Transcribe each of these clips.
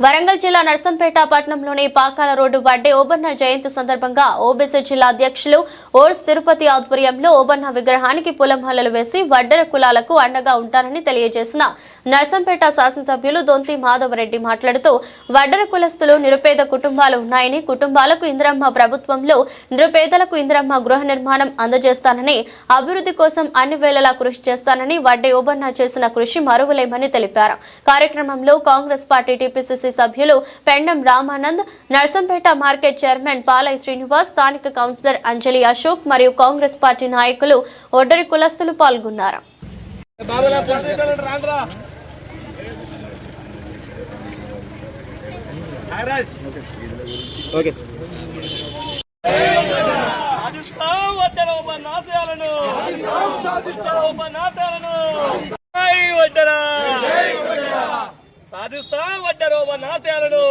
వరంగల్ జిల్లా నర్సంపేట పట్టణంలోని పాకాల రోడ్డు వడ్డే ఓబన్న జయంతి సందర్భంగా ఓబీసీ జిల్లా అధ్యక్షులు ఓర్స్ తిరుపతి ఆధ్వర్యంలో ఓబన్న విగ్రహానికి పూలమాలలు వేసి వడ్డెర కులాలకు అండగా ఉంటారని తెలియజేసిన నర్సంపేట శాసనసభ్యులు దొంతి మాధవరెడ్డి మాట్లాడుతూ వడ్డెర కులస్తులు నిరుపేద కుటుంబాలు ఉన్నాయని కుటుంబాలకు ఇందిరమ్మ ప్రభుత్వంలో నిరుపేదలకు ఇందిరమ్మ గృహ నిర్మాణం అందజేస్తానని అభివృద్ధి కోసం అన్ని వేళలా కృషి చేస్తానని వడ్డే ఓబన్న చేసిన కృషి మరువలేమని తెలిపారు. కార్యక్రమంలో కాంగ్రెస్ పార్టీ టీపీసీసీ సభ్యులు పెండం రామానంద్ నర్సంపేట మార్కెట్ చైర్మన్ పాలై శ్రీనివాస్ స్థానిక కౌన్సిలర్ అంజలి అశోక్ మరియు కాంగ్రెస్ పార్టీ నాయకులు ఒడ్డరి కులస్తులు పాల్గొన్నారు. సాధిస్తాం ఉపన్యాసాలను సాధిస్తాం సాధిస్తాం వడ్డెర ఉపన్యాసాలను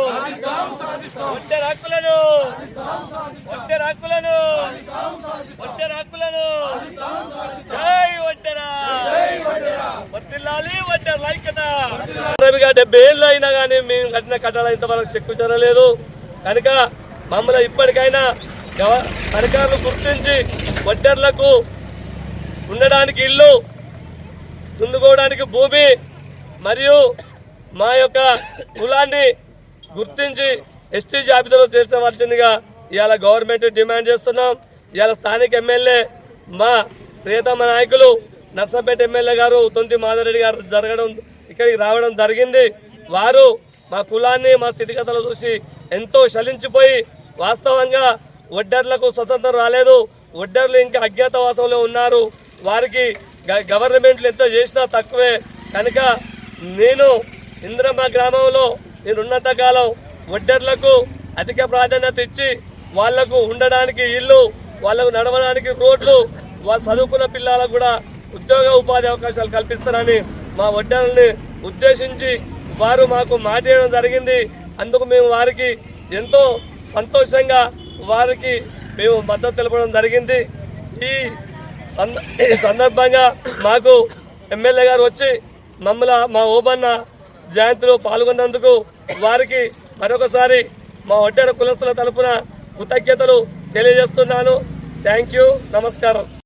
వడ్డెర హక్కులను వడ్డెర హక్కులను వడ్డెర హక్కులను జై వడ్డెర. వర్తిల్లాలి వడ్డెర. లైక్యత. రవిగా డెబ్బై ఏళ్ళు అయినా కానీ మేము కట్టిన కట్టాల ఇంతవరకు చెక్కు జరగలేదు కనుక మమ్మల్ని ఇప్పటికైనా అధికారులు గుర్తించి వడ్డర్లకు ఉండడానికి ఇల్లు దున్నుకోవడానికి భూమి మరియు మా యొక్క కులాన్ని గుర్తించి ఎస్టీ జాబితాలో చేర్చవలసిందిగా ఇవాళ గవర్నమెంట్ డిమాండ్ చేస్తున్నాం. ఇవాళ స్థానిక ఎమ్మెల్యే మా ప్రియతమ నాయకులు నర్సంపేట ఎమ్మెల్యే గారు తొంతి మాధవరెడ్డి గారు జరగడం ఇక్కడికి రావడం జరిగింది. వారు మా కులాన్ని మా స్థితిగతులు చూసి ఎంతో శలించిపోయి వాస్తవంగా ఒడ్డర్లకు స్వతంత్రం రాలేదు. ఒడ్డర్లు ఇంకా అజ్ఞాతవాసంలో ఉన్నారు. వారికి గ- గవర్నమెంట్లు ఎంత చేసినా తక్కువే. కనుక నేను ఇంద్రమ్మ గ్రామంలో నేను ఉన్నంత కాలం ఒడ్డర్లకు అధిక ప్రాధాన్యత ఇచ్చి వాళ్ళకు ఉండడానికి ఇల్లు వాళ్ళకు నడవడానికి రోడ్లు వాళ్ళు చదువుకున్న పిల్లలకు కూడా ఉద్యోగ ఉపాధి అవకాశాలు కల్పిస్తారని మా వడ్డర్లని ఉద్దేశించి వారు మాకు మాట్లాడడం జరిగింది. అందుకు మేము వారికి ఎంతో సంతోషంగా వారికి మేము మద్దతు తెలపడం జరిగింది. ఈ సంద- ఈ సందర్భంగా మాకు ఎమ్మెల్యే గారు వచ్చి మమ్మల్ని మా ఓబన్న జయంతిలో పాల్గొన్నందుకు వారికి మరొకసారి మా ఒడ్డెర కులస్తుల తరపున కృతజ్ఞతలు తెలియజేస్తున్నాను. Thank you. నమస్కారం.